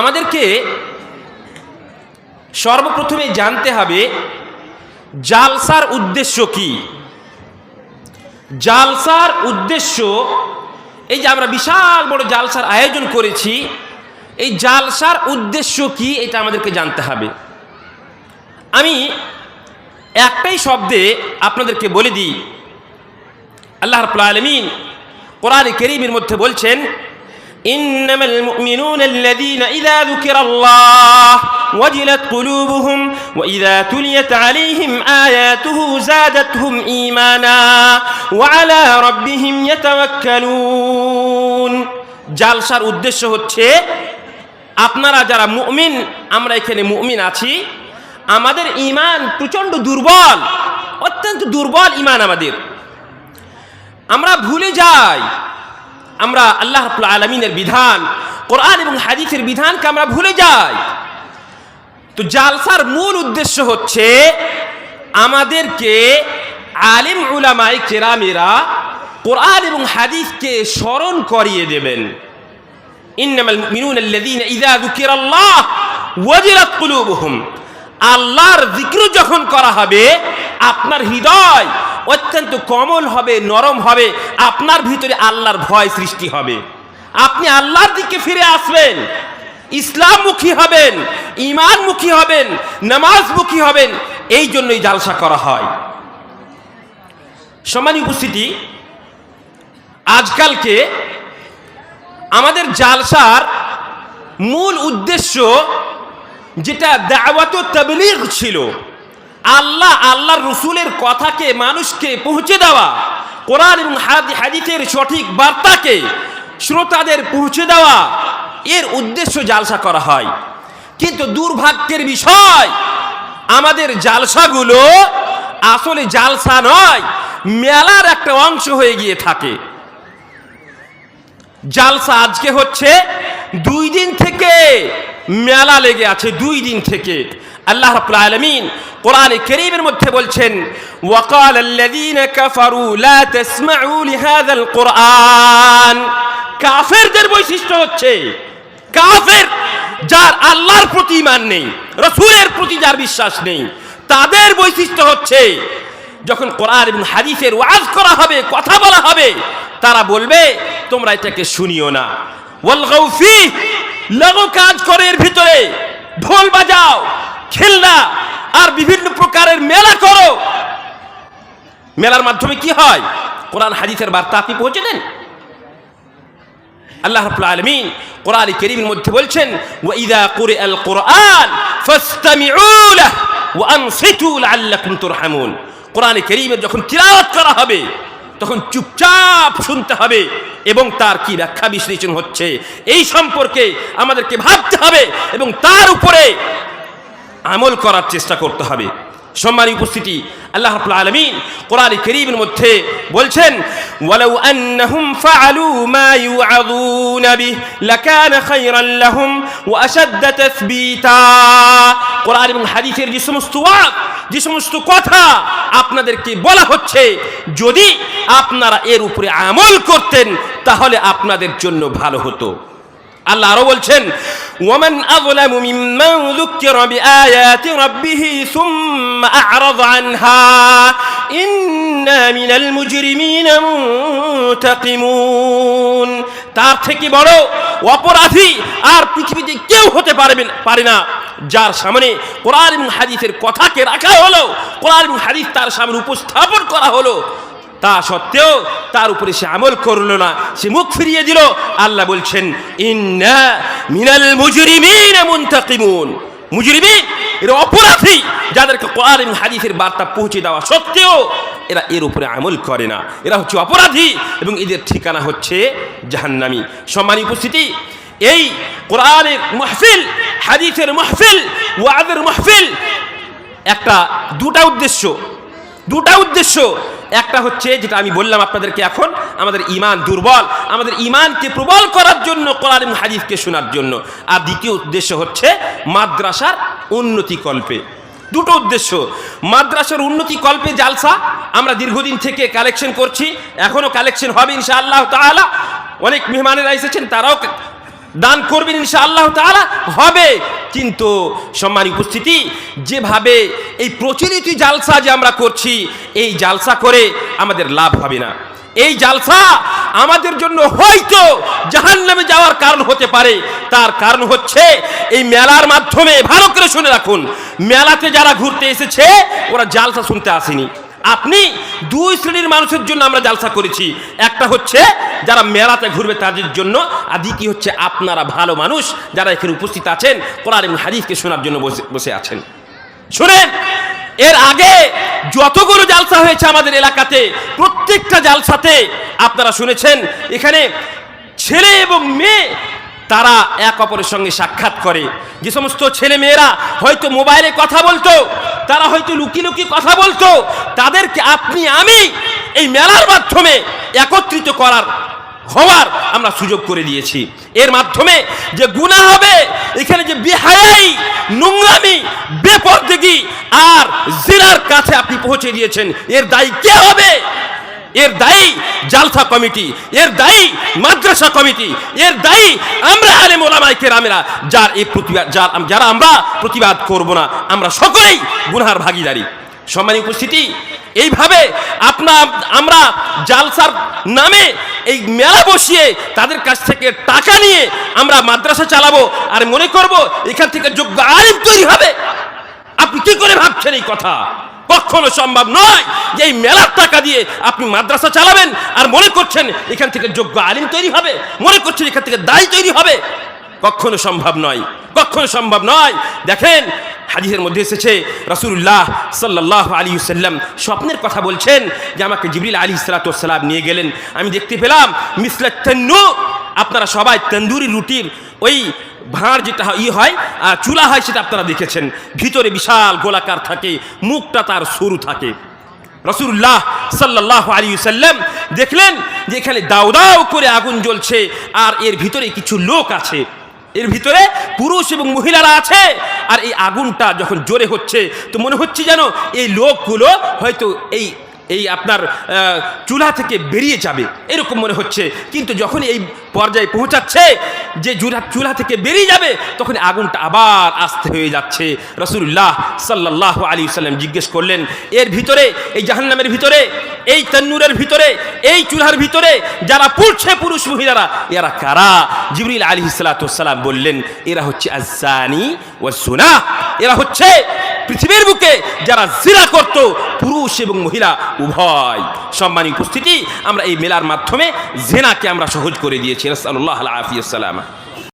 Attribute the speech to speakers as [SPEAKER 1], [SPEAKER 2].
[SPEAKER 1] আমাদেরকে সর্বপ্রথমে জানতে হবে, জালসার উদ্দেশ্য কি? জালসার উদ্দেশ্য, এই যে আমরা বিশাল বড় জালসার আয়োজন করেছি, এই জালসার উদ্দেশ্য কি এটা আমাদেরকে জানতে হবে। আমি একটাই শব্দে আপনাদেরকে বলে দিই, আল্লাহ রাব্বুল আলামিন কোরআন করিমের মধ্যে বলছেন إنما المؤمنون الذين إذا ذكر الله وجلت قلوبهم وإذا تليت عليهم آياته زادتهم إيمانا وعلى ربهم يتوكلون জালসার উদ্দেশ্য হচ্ছে আপনারা যারা মুমিন আমরা এখানে মুমিন আছি আমাদের ইমান প্রচণ্ড দুর্বল অত্যন্ত দুর্বল ইমান আমাদের আমরা ভুলে যাই আমরা আল্লাহ রাব্বুল আলমিনের বিধান, কোরআন এবং হাদিসের বিধানকে আমরা ভুলে যাই। তো জালসার মূল উদ্দেশ্য হচ্ছে আমাদেরকে আলিম উলামাই কেরামেরা কোরআন এবং হাদিসকে স্মরণ করিয়ে দেবেন। আল্লাহর জিক্র যখন করা হবে, আপনার হৃদয় অত্যন্ত কমল হবে, নরম হবে, আপনার ভিতরে আল্লাহর ভয় সৃষ্টি হবে। আপনি আল্লাহর দিকে ফিরে আসবেন, ইসলামমুখী হবেন ইমানমুখী হবেন, নামাজমুখী হবেন, এই জন্যই জালসা করা হয়। সমান উপস্থিতি, আজকালকে আমাদের জালসার মূল উদ্দেশ্য যেটা দাওয়াত তাবলিগ ছিল আল্লাহ আল্লাহর রসুলের কথাকে মানুষকে পৌঁছে দেওয়া, কোরআন এবং হাদি- হাদিসের সঠিক বার্তাকে শ্রোতাদের পৌঁছে দেওয়া, এর উদ্দেশ্য জালসা করা হয়। কিন্তু দুর্ভাগ্যের বিষয়, আমাদের জালসাগুলো আসলে জালসা নয়, মেলার একটা অংশ হয়ে গিয়ে থাকে। জালসা আজকে হচ্ছে দুই দিন থেকে মেলা লেগে আছে, দুই দিন থেকে। আল্লাহ রাব্বুল আলামিন কোরআনে কারীমের মধ্যে বলছেন, ওয়াকাল আল্লাযীনা কাফারু, লা তাসমাউ লিহাযাল কোরআন। কাফেরদের বৈশিষ্ট্য হচ্ছে, কাফের যার আল্লাহর প্রতি ঈমান নেই, রাসূলের প্রতি যার বিশ্বাস নেই, তাদের বৈশিষ্ট্য হচ্ছে, যখন কোরআন এবং হাদিসের ওয়াজ করা হবে, কথা বলা হবে, তারা বলবে, তোমরা এটাকে শুনিও না। ওয়ালগাউ ফি লগো কাজ করে এর ভিতরে, ঢোল বাজাও খেলনা আর বিভিন্ন প্রকারের মেলা করো। মেলার মাধ্যমে কি হয়? কোরআন, হাদিসের বার্তা আপনি পৌঁছে দেন। আল্লাহ রাব্বুল আলামিন কোরআন কারীমের মধ্যে বলছেন, ওয়া ইযা কুরিআল কোরআন ফাসতামিউ লাহ ওয়া আনসিতু লাআল্লাকুম তুরহামুন। কোরআন কারীমের যখন তিলাওয়াত করা হবে, তখন চুপচাপ শুনতে হবে এবং তার কি ব্যাখ্যা বিশ্লেষণ হচ্ছে, এই সম্পর্কে আমাদেরকে ভাবতে হবে এবং তার উপরে আমল করার চেষ্টা করতে হবে। সম্মানী উপস্থিতি, আল্লাহ রাব্বুল আলামিন কোরআন কারীমের মধ্যে বলছেন, ওয়ালাউ আন্নাহুম ফাআলু মা ইউআযুন বিহি লাকানা খায়রান লাহুম ওয়া আশাদ্দা তাসবিতা। কোরআন এবং হাদিসের যে সমস্ত ওয়াজ, যে সমস্ত কথা আপনাদেরকে বলা হচ্ছে, যদি আপনারা এর উপরে আমল করতেন, তাহলে আপনাদের জন্য ভালো হতো। আল্লাহ আরও বলছেন ওয়ামান আযলামু মিম্মান যুক্কিরা বিআয়াতি রাব্বিহি সুম্মা আ'রাযা আনহা ইন্না মিনাল মুজরিমিনা মুনতাকিমুন তার থেকে বড় অপরাধী আর পৃথিবীতে কেউ হতে পারবে পারে না। যার সামনে কোরআন এবং হাদিসের কথাকে রাখা হলো, কোরআন এবং হাদিস তার সামনে উপস্থাপন করা হলো, তা সত্ত্বেও তার উপরে সে আমল করল না। সে মুখ ফিরিয়ে দিল। আল্লাহ বলছেন, ইন্না মিনাল মুজরিমিন মুনতাকিমুন। মুজরিমিন, এরা অপরাধী। যাদেরকে কোরআন এবং হাদিসের বার্তা পৌঁছে দেওয়া সত্ত্বেও এরা এর উপরে আমল করে না। এরা হচ্ছে অপরাধী এবং এদের ঠিকানা হচ্ছে জাহান্নামী। সম্মানী উপস্থিতি, এই কোরআনের মাহফিল, হাদিসের মাহফিল ওয়াদের মাহফিল একটা দুটা উদ্দেশ্য। দুটা উদ্দেশ্য একটা হচ্ছে যেটা আমি বললাম আপনাদেরকে এখন, আমাদের ইমান দুর্বল। আমাদের ইমানকে প্রবল করার জন্য কোরআন হাদিসকে শোনার জন্য। আর দ্বিতীয় উদ্দেশ্য হচ্ছে মাদ্রাসার উন্নতি কল্পে। দুটো উদ্দেশ্য, মাদ্রাসার উন্নতি কল্পে জালসা। আমরা দীর্ঘদিন থেকে কালেকশন করছি এখনও কালেকশন হবে ইনশাআল্লাহ তাআলা। অনেক মেহমানেরা এসেছেন, তারাও দান করবেন ইনশা আল্লাহ তাআলা। হবে কিন্তু সম্মানী উপস্থিতি, যেভাবে এই প্রচলিত জালসা যে আমরা করছি, এই জালসা করে আমাদের লাভ হবে না। এই জালসা আমাদের জন্য হয়তো জাহান্নামে যাওয়ার কারণ হতে পারে। তার কারণ হচ্ছে এই মেলার মাধ্যমে, ভালো করে শুনে রাখুন, মেলাতে যারা ঘুরতে এসেছে, ওরা জালসা শুনতে আসেনি। আপনি দুই শ্রেণির মানুষের জন্য আমরা জালসা করেছি। একটা হচ্ছে যারা মেলাতে ঘুরবে তাদের জন্য, আর দ্বিতীয় হচ্ছে আপনারা ভালো মানুষ যারা এখানে উপস্থিত আছেন, কোরআন এবং হাদিসকে শোনার জন্য বসে বসে আছেন। শুনেন, এর আগে যতগুলো জালসা হয়েছে আমাদের এলাকাতে, প্রত্যেকটা জালসাতে আপনারা শুনেছেন, এখানে ছেলে এবং মেয়ে, তারা এক অপরের সঙ্গে সাক্ষাৎ করে। যে সমস্ত ছেলে মেয়েরা হয়তো মোবাইলে কথা বলতো তারা হয়তো লুকি লুকি কথা বলতো তাদেরকে আপনি, আমি এই মেলার মাধ্যমে একত্রিত করার, হওয়ার আমরা সুযোগ করে দিয়েছি। এর মাধ্যমে যে গুণা হবে, এখানে যে বেহায়াই, নোংরামি, বেপরদেগি আর জেলার কাছে আপনি পৌঁছে দিয়েছেন। এর দায়ী কে হবে? এর দায়ী জালসা কমিটি, এর দায়ী মাদ্রাসা কমিটি, এর দায়ী আমরা আলে মোলামাই কেরামেরা, যার এই প্রতিবাদ যার যারা আমরা প্রতিবাদ করব না, আমরা সকলেই গুনহার ভাগিদারি। সম্মানী উপস্থিতি, এইভাবে আপনা, আমরা জালসার নামে এই মেলা বসিয়ে তাদের কাছ থেকে টাকা নিয়ে আমরা মাদ্রাসা চালাবো, আর মনে করব এখান থেকে যোগ্য আলিম তৈরি হবে। আপনি কি করে ভাবছেন এই কথা? কখনো সম্ভব নয় যে এই মেলার টাকা দিয়ে আপনি মাদ্রাসা চালাবেন আর মনে করছেন এখান থেকে যোগ্য আলিম তৈরি হবে, মনে করছেন এখান থেকে দায়ী তৈরি হবে। কখনো সম্ভব নয়, কখনো সম্ভব নয়। দেখেন, হাদিসের মধ্যে এসেছে রসুল্লাহ সাল্লাহ আলী সাল্লাম স্বপ্নের কথা বলছেন যে আমাকে জিবরিল আলী সালাতাম নিয়ে গেলেন। আমি দেখতে পেলাম মিসলা তেন্নু আপনারা সবাই তন্দুরি রুটির ওই ভাঁড় যেটা ই হয় আর চুলা হয় সেটা আপনারা দেখেছেন। ভিতরে বিশাল গোলাকার থাকে, মুখটা তার সরু থাকে। রসুল্লাহ সাল্লাহ আলী সাল্লাম দেখলেন যে এখানে দাউ দাউ করে আগুন জ্বলছে, আর এর ভিতরে কিছু লোক আছে। এর ভিতরে পুরুষ এবং মহিলারা আছে, আর এই আগুনটা যখন জোরে হচ্ছে, তো মনে হচ্ছে যেন এই লোকগুলো হয়তো এই এই আপনার চুলা থেকে বেরিয়ে যাবে। এরকম মনে হচ্ছে। কিন্তু যখন এই পর্যায়ে পৌঁছাচ্ছে, যে চুলা চুলা থেকে বেরিয়ে যাবে তখন আগুনটা আবার আস্তে হয়ে যাচ্ছে। রসুল্লাহ সাল্লাহ আলী সাল্লাম জিজ্ঞেস করলেন, এর ভিতরে, এই জাহান্নামের ভিতরে, এই তন্নুরের ভিতরে, এই চুলার ভিতরে যারা পুড়ছে পুরুষ মহিলারা, এরা কারা? জিবরিল আলী সালাতাম বললেন, এরা হচ্ছে আজানি ও সোনা এরা হচ্ছে পৃথিবীর বুকে যারা জিরা করত, পুরুষ এবং মহিলা, উভয়। সম্মানী উপস্থিতি, আমরা এই মেলার মাধ্যমে জেনাকে আমরা সহজ করে দিয়েছি। রসাল্লাহ আফিয়াল্লাম